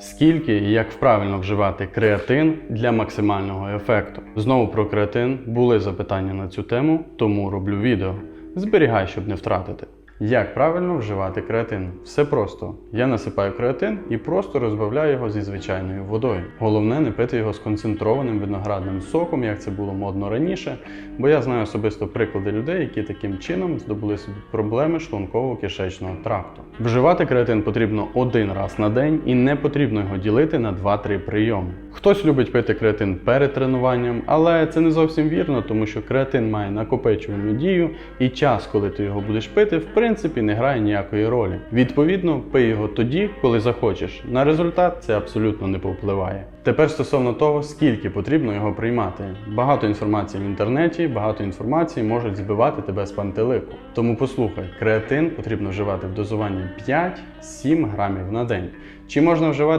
Скільки і як правильно вживати креатин для максимального ефекту? Знову про креатин були запитання на цю тему, тому роблю відео. Зберігай, щоб не втратити. Як правильно вживати креатин? Все просто. Я насипаю креатин і просто розбавляю його зі звичайною водою. Головне не пити його з концентрованим виноградним соком, як це було модно раніше, бо я знаю особисто приклади людей, які таким чином здобули собі проблеми шлунково-кишечного тракту. Вживати креатин потрібно один раз на день і не потрібно його ділити на 2-3 прийоми. Хтось любить пити креатин перед тренуванням, але це не зовсім вірно, тому що креатин має накопичувальну дію, і час, коли ти його будеш пити, в принципі не грає ніякої ролі. Відповідно, пий його тоді, коли захочеш. На результат це абсолютно не повпливає. Тепер стосовно того, скільки потрібно його приймати. Багато інформації в інтернеті, багато інформації можуть збивати тебе з пантелику. Тому послухай, креатин потрібно вживати в дозуванні 5-7 грамів на день. Чи можна вживати